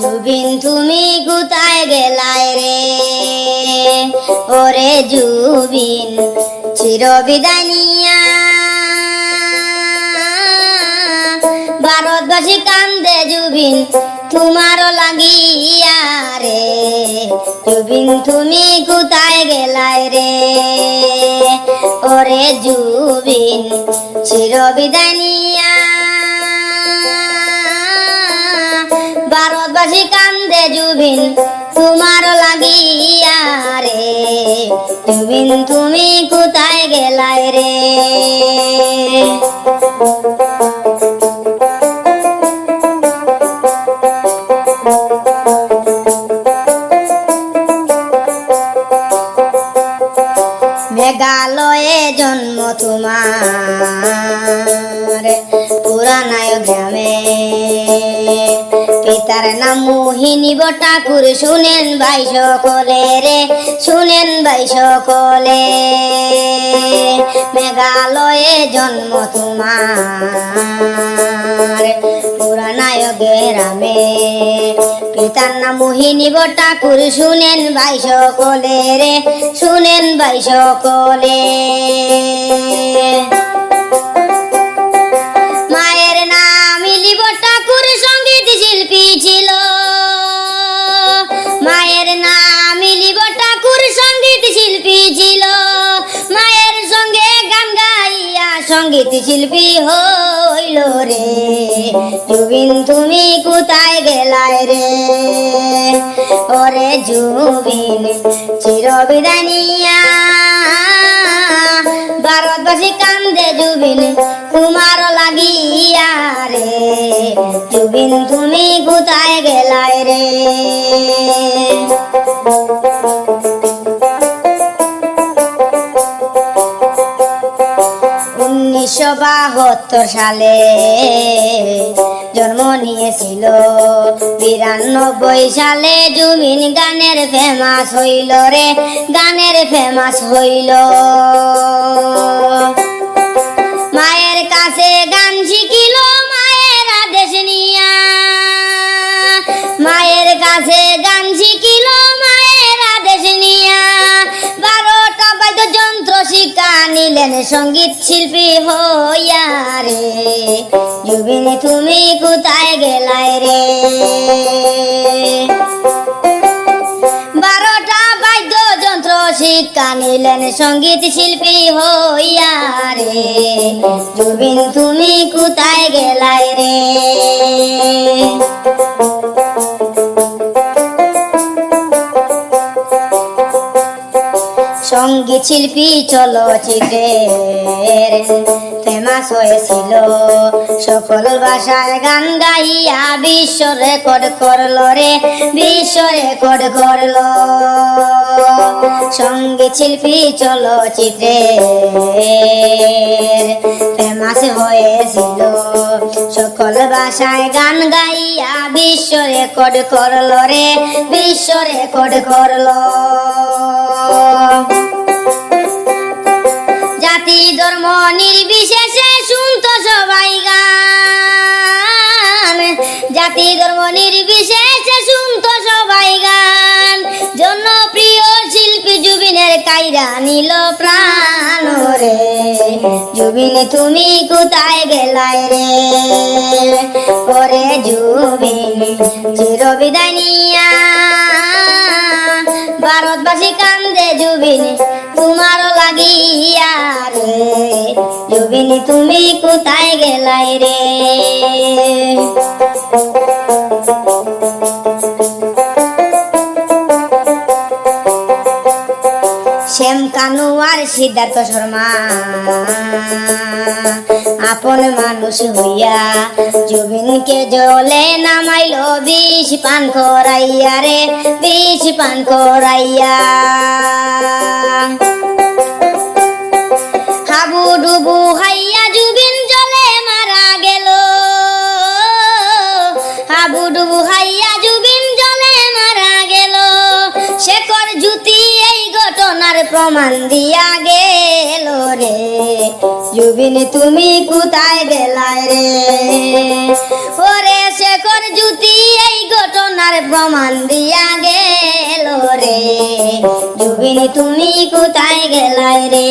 জুবিন, তুমি কোথায় গেলায় রে? ওরে জুবিন চির বিদায় নিয়া। ভারতবাসী কান্দে জুবিন, তোমারও লাগিয়া রে। জুবিন, তুমি কোথায় গেলায় রে? ওরে জুবিন চির বিদায় নিয়া ভারতবাসী কান্দে জুবিন, তোমার লাগিয়া রে। জুবিন, তুমি কোথায় গেলায় রে? নাম মোহিনী ঠাকুর শুনেন ভাই সকলে রে, শুনেন ভাই সকলে। মেঘালয়ে জন্ম তোমার পুরানায় গ্রামে পিতার নাম মোহিনী ঠাকুর শুনেন ভাই সকলে রে, শুনেন ভাই সকলে। গাইয়া সংগীত শিল্পী হইল রে। জুবিন, তুমি কোথায় গেলায় রে? ওরে জুবিন চির বিদায় নিয়া ভারতবাসী কান্দে জুবিন, তোমার লাগিয়া রে। জুবিন, তুমি কোথায় গেলায় রে? উনিশশো বাহাত্তর সালে জন্ম নিয়েছিল। বিরানব্বই সালে জুবিন গানের ফেমাস হইল রে, গানের ফেমাস হইল। নিলেন সংগীত শিল্পী হইয়া রে। জুবিনী, তুমি কোথায় গেলাই রে? বারোটা বাদ্য যন্ত্র শিক্ষা নিলেন সংগীত শিল্পী হইয়া রে। জুবিন, তুমি কোথায় গেলাই রে? শিল্পী চলচ্চিত্রের ফেমাস হয়েছিল। সকল ভাষায় গান গাইয়া বিশ্ব রেকর্ড করল রে, বিশ্ব রেকর্ড করল। সংগীত শিল্পী চলচ্চিত্রের ফেমাস হয়েছিল। সকল ভাষায় গান গাইয়া বিশ্ব রেকর্ড করল রে, বিশ্ব রেকর্ড করল। ধর্ম নির্বিশেষে শুনতো সবাই গান। জাতি ধর্ম নির্বিশেষে শুনতো সবাই গান। জনপ্রিয় শিল্পী জুবিনের কাইরা নিল প্রাণ রে। জুবিন, তুমি কোথায় গেলায় রে? পরে জুবিন চির বিদায় নিয়া। ভারতবাসী কান্দে জুবিন। গেলাই রে। শ্যাম কানু আর সিদ্ধার্থ শর্মা, আপন মানুষ হইয়া জুবিনকে জলে নামাইলো, বিষ পান করাইয়া রে, বিষ পান করাইয়া। হাবু ডুবু হাইয়া জুবিন ঘটনার প্রমাণ দিয়া গেল রে। জুবিন তুমি কোথায় বেলায় রে? ওরে শেখর জুতি এই ঘটনার প্রমাণ দিয়া গেল রে। জুবিন তুমি কোথায় গেলায় রে?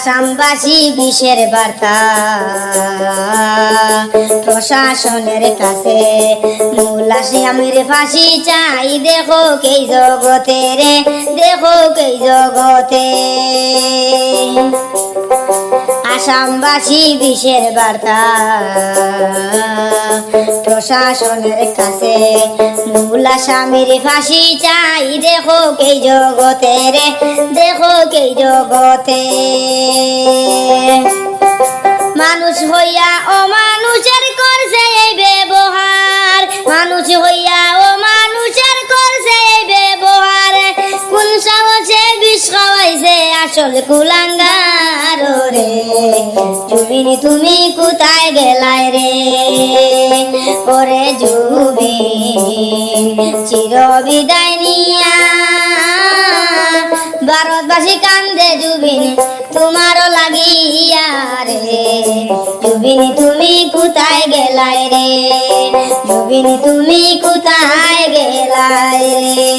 আসামবাসী বিষের বার্তা। প্রশাসনের কাছে মুলাসি আমের ফাঁসি চাই। দেখো কেই জগতে রে, দেখো কেই জগতে। আসামবাসী বিষের বার্তা। প্রশাসনের কাছে মূলা স্বামীর ফাঁসি চাই। দেখো কে জগতে রে, দেখো কে জগতে। মানুষ হইয়া ও মানুষের করছে এই ব্যবহার। মানুষ হইয়া ও মানুষের করছে এই ব্যবহার। কোন সাহসে বিষ খাওয়াইছে আসল কুলাঙ্গার রে? জুবিনি, তুমি কোথায় গেলায় রে? ওরে জুবি চির বিদায় নিয়া ভারতবাসী কান্দে জুবিন, তোমারও লাগিয়া রে। জুবিন, তুমি কোথায় গেলায় রে? জুবিন, তুমি কোথায় গেলাই রে?